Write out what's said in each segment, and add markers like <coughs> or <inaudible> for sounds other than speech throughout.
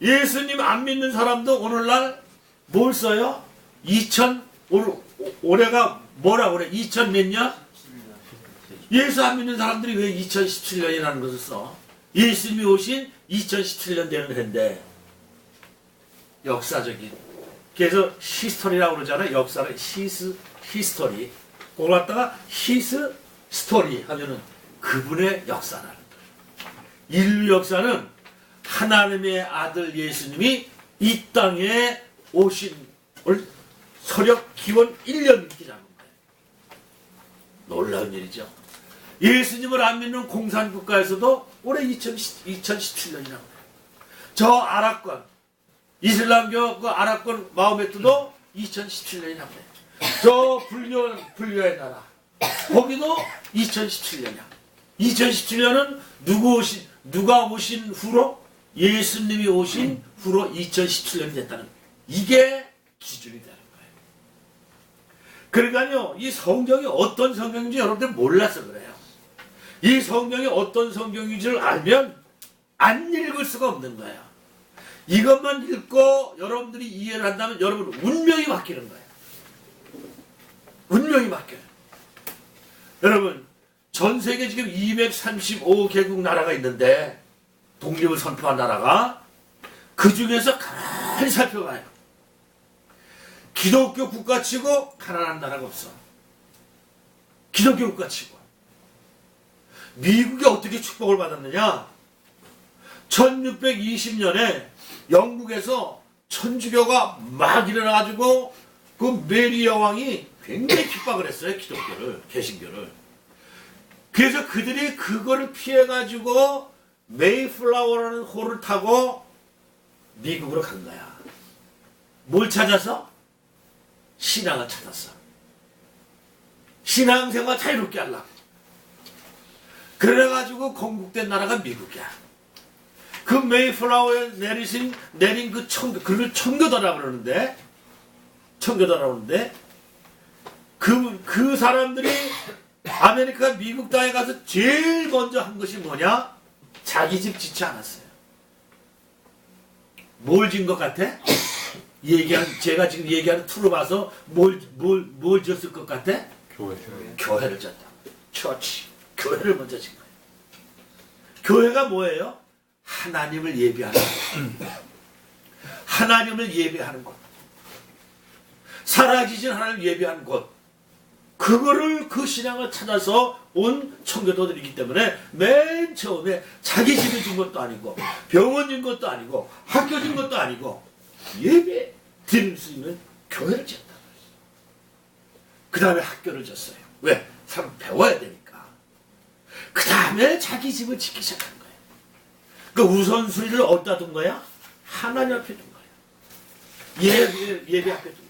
예수님 안 믿는 사람도 오늘날 뭘 써요? 2000 올, 올해가 뭐라 그래? 2000 몇 년? 예수 안 믿는 사람들이 왜 2017년이라는 것을 써? 예수님이 오신 2017년 되는 해인데 역사적인 그래서 히스토리라고 그러잖아요. 역사를 히스 히스토리. 그걸 갖다가 히스 스토리 하면은 그분의 역사라는 거예요. 인류 역사는 하나님의 아들 예수님이 이 땅에 오신 올 서력 기원 1년 기라는 거예요. 놀라운 일이죠. 예수님을 안 믿는 공산 국가에서도 올해 2017년이라고 해요. 저 아랍권 이슬람교 그 아랍권 마호메트도 2017년이라고 해요. 저 불교 불교의 나라 거기도 2017년이야. 2017년은 누구 오신 누가 오신 후로 예수님이 오신 후로 2017년이 됐다는 이게 기준이 되는 거예요. 그러니까요, 이 성경이 어떤 성경인지 여러분들 몰라서 그래요. 이 성경이 어떤 성경인지를 알면 안 읽을 수가 없는 거예요. 이것만 읽고 여러분들이 이해를 한다면 여러분 운명이 바뀌는 거예요. 운명이 바뀌어요. 여러분, 전 세계 지금 235개국 나라가 있는데 독립을 선포한 나라가 그 중에서 가만히 살펴봐요. 기독교 국가 치고 가난한 나라가 없어. 기독교 국가 치고. 미국이 어떻게 축복을 받았느냐? 1620년에 영국에서 천주교가 막 일어나가지고 그 메리 여왕이 굉장히 핍박을 했어요. 기독교를, 개신교를. 그래서 그들이 그거를 피해가지고 메이플라워라는 호를 타고 미국으로 간 거야. 뭘 찾아서? 신앙을 찾았어. 신앙생활 자유롭게 하려고. 그래가지고 건국된 나라가 미국이야. 그 메이플라워에 내리신, 내린 그 청교, 그를 청교도라고 그러는데, 청교도라고 그러는데, 그, 그 사람들이 아메리카 미국 땅에 가서 제일 먼저 한 것이 뭐냐? 자기 집 짓지 않았어요. 뭘진것 같아? <coughs> 얘기한, 제가 지금 얘기하는 투로 봐서 뭘, 뭘, 뭘 졌을 것 같아? 교회. 교회를 졌다. 처치. 교회를 먼저 진 거예요. 교회가 뭐예요? 하나님을 예배하는 것. 하나님을 예배하는 것. 살아계신 하나님을 예배하는 것. 그거를 그 신앙을 찾아서 온 청교도들이기 때문에 맨 처음에 자기 집에 준 것도 아니고 병원 준 것도 아니고 학교 준 것도 아니고 예배 드릴 수 있는 교회를 지었다. 그 다음에 학교를 졌어요. 왜? 사람 배워야 되니까. 그 다음에 자기 집을 짓기 시작한 거예요. 그 우선순위를 어디다 둔 거야? 하나님 앞에 둔 거예요. 예배, 예배 앞에 둔 거예요.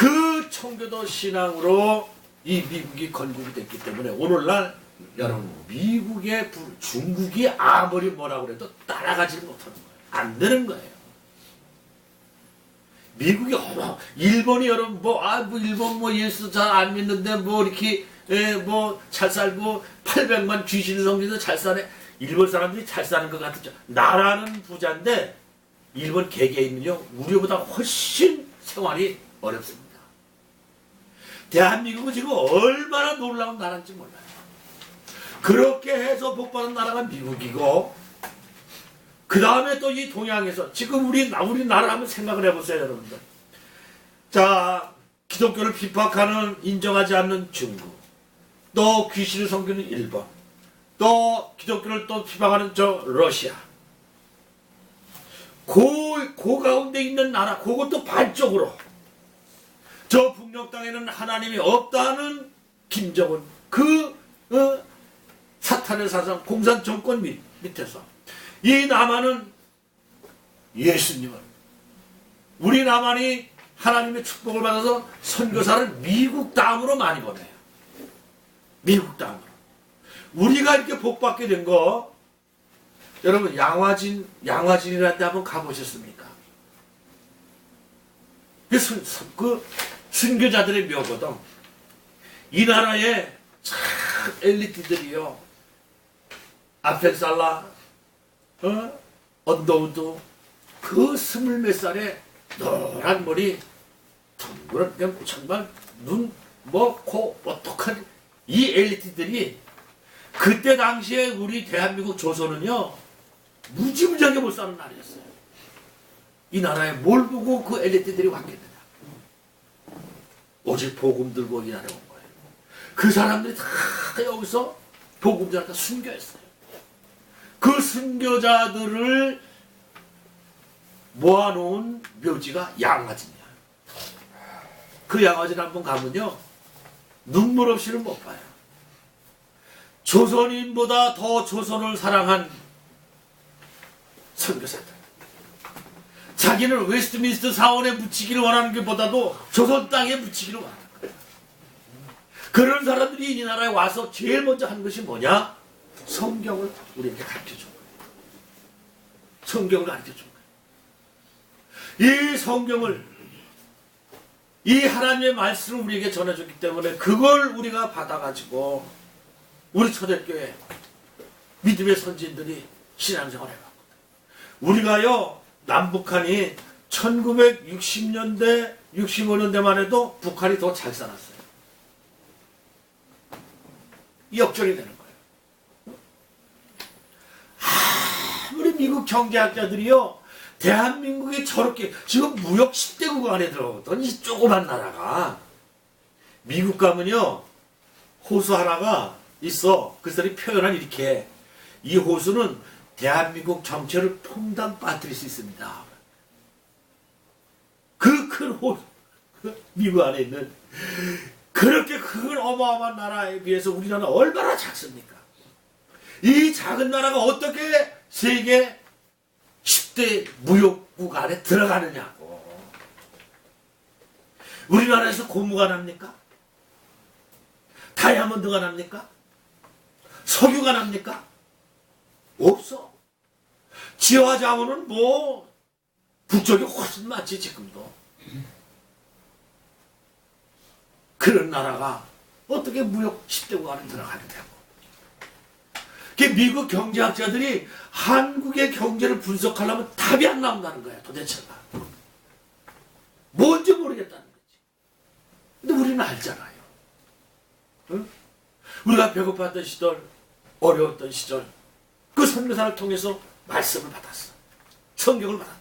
그 청교도 신앙으로 이 미국이 건국이 됐기 때문에 오늘날 여러분 미국의 불- 중국이 아무리 뭐라고 그래도 따라가지를 못하는 거예요. 안 되는 거예요. 미국이 어마 일본이 여러분 뭐아 뭐 일본 뭐 예수 잘 안 믿는데 뭐 이렇게 뭐 잘 살고 800만 귀신 성기도 잘 사네 일본 사람들이 잘 사는 것 같죠 나라는 부자인데 일본 개개인은요 우리보다 훨씬 생활이 어렵습니다 대한민국은 지금 얼마나 놀라운 나라인지 몰라요 그렇게 해서 복받은 나라가 미국이고 그 다음에 또 이 동양에서 지금 우리 우리 나라 한번 생각을 해보세요, 여러분들. 자, 기독교를 비판하는 인정하지 않는 중국, 또 귀신을 섬기는 일본, 또 기독교를 또 비판하는 저 러시아. 그, 그 가운데 있는 나라, 그것도 반쪽으로. 저 북녘 땅에는 하나님이 없다는 김정은, 그, 어, 사탄의 사상, 공산 정권 밑, 밑에서. 이 남한은 예수님을 우리 남한이 하나님의 축복을 받아서 선교사를 미국 땅으로 많이 보내요. 미국 땅으로. 우리가 이렇게 복 받게 된 거 여러분 양화진 양화진이라는 데 한번 가보셨습니까? 그, 그 순교자들의 묘거든. 이 나라에 참 엘리트들이요. 아펜살라 어? 언더우드, 그 스물 몇 살에 노란 머리 그냥 정말 눈, 뭐, 코, 어떡한 이 엘리트들이 그때 당시에 우리 대한민국 조선은요 무지무지하게 못 사는 나라였어요. 이 나라에 뭘 보고 그 엘리트들이 왔겠느냐. 오직 복음 들고 이 나라에 온 거예요. 그 사람들이 다 여기서 복음 전하다 순교했어요. 그 순교자들을 모아놓은 묘지가 양화진이야. 그 양화진 한번 가면요. 눈물 없이는 못 봐요. 조선인보다 더 조선을 사랑한 선교사들. 자기는 웨스트민스터 사원에 묻히기를 원하는 것보다도 조선 땅에 묻히기를 원하는 거예요. 그런 사람들이 이 나라에 와서 제일 먼저 한 것이 뭐냐? 성경을 우리에게 가르쳐 준 거예요. 성경을 가르쳐 준 거예요. 이 성경을 이 하나님의 말씀을 우리에게 전해줬기 때문에 그걸 우리가 받아가지고 우리 초대교회 믿음의 선진들이 신앙생활을 해왔거든. 우리가요 남북한이 1960년대 65년대만 해도 북한이 더 잘 살았어요. 역전이 되는 거예요. 아무리 미국 경제학자들이요 대한민국이 저렇게 지금 무역 10대국 안에 들어가거든 이 조그만 나라가 미국 가면요 호수 하나가 있어 그 사람이 표현한 이렇게 이 호수는 대한민국 전체를 퐁당 빠뜨릴 수 있습니다 그 큰 호수 그 미국 안에 있는 그렇게 큰 어마어마한 나라에 비해서 우리나라는 얼마나 작습니까 이 작은 나라가 어떻게 세계 10대 무역국 안에 들어가느냐고. 우리나라에서 고무가 납니까? 다이아몬드가 납니까? 석유가 납니까? 없어. 지화 자원은 뭐 북쪽이 훨씬 많지 지금도. 그런 나라가 어떻게 무역 10대 국 안에 들어가느냐고. 그 미국 경제학자들이 한국의 경제를 분석하려면 답이 안 나온다는 거야, 도대체가. 뭔지 모르겠다는 거지. 근데 우리는 알잖아요. 응? 우리가 배고팠던 시절, 어려웠던 시절, 그 선교사를 통해서 말씀을 받았어. 성경을 받았다.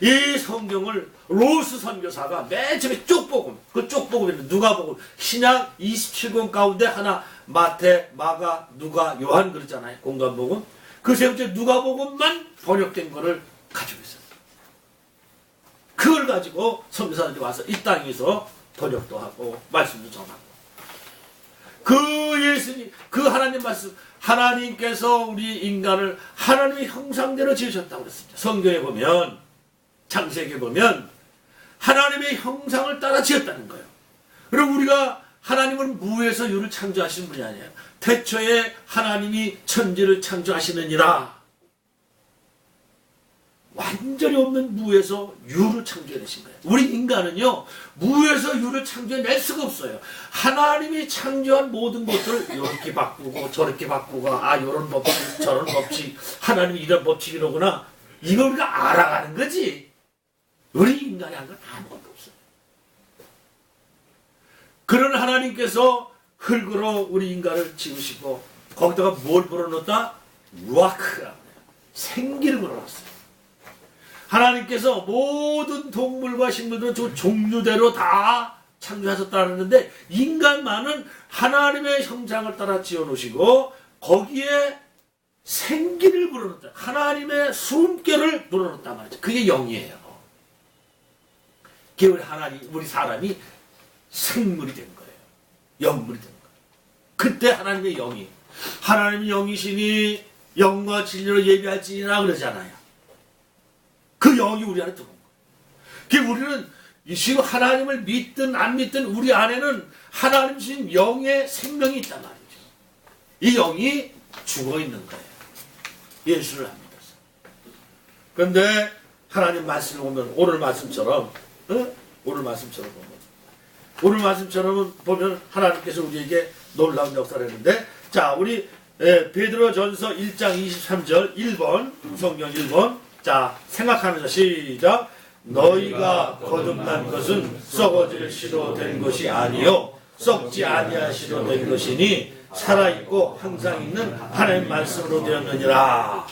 이 성경을 로스 선교사가 맨 처음에 쪽복음, 그 쪽복음에는 누가 복음, 신약 27권 가운데 하나 마태, 마가, 누가, 요한 그랬잖아요. 공간 복음. 그세 번째 누가 복음만 번역된 거를 가지고 있어요. 그걸 가지고 선교사들이 와서 이 땅에서 번역도 하고 말씀도 전하고. 그 예수님, 그 하나님 말씀, 하나님께서 우리 인간을 하나님의 형상대로 지으셨다고 그랬습니다. 성경에 보면, 창세기에 보면, 하나님의 형상을 따라 지었다는 거예요. 그럼 우리가 하나님은 무에서 유를 창조하신 분이 아니에요. 태초에 하나님이 천지를 창조하시느니라. 완전히 없는 무에서 유를 창조해내신 거예요. 우리 인간은요, 무에서 유를 창조해낼 수가 없어요. 하나님이 창조한 모든 것들을 이렇게 바꾸고 저렇게 바꾸고, 아, 요런 법칙, 저런 법칙, 하나님이 이런 법칙이로구나. 이걸 우리가 알아가는 거지. 우리 인간이 한 건 아무것도 없어요. 그런 하나님께서 흙으로 우리 인간을 지으시고 거기다가 뭘 불어넣었다? 루아크라고 해요. 생기를 불어넣었어요. 하나님께서 모든 동물과 식물들은 저 종류대로 다 창조하셨다는데 인간만은 하나님의 형상을 따라 지어놓으시고 거기에 생기를 불어넣었다. 하나님의 숨결을 불어넣었단 말이죠. 그게 영이에요. 그게 우리 하나님, 우리 사람이 생물이 된 거예요. 영물이 된 거예요. 그때 하나님의 영이 하나님의 영이시니 영과 진리로 예비할지니라 그러잖아요. 그 영이 우리 안에 들어온 거예요. 그 우리는 이 지금 하나님을 믿든 안 믿든 우리 안에는 하나님 신 영의 생명이 있단 말이죠. 이 영이 죽어 있는 거예요. 예수를 안 믿어서. 그런데 하나님 말씀을 보면 오늘 말씀처럼 어? 오늘 말씀처럼 보면 오늘 말씀처럼 보면 하나님께서 우리에게 놀라운 역사를 했는데 자 우리 예, 베드로 전서 1장 23절 1번 성경 1번 자, 생각하면서 시작. 너희가 거듭난 것은 썩어질 시로 된 것이 아니요 썩지 아니하시로 된 것이니 살아있고 항상 있는 하나님 말씀으로 되었느니라.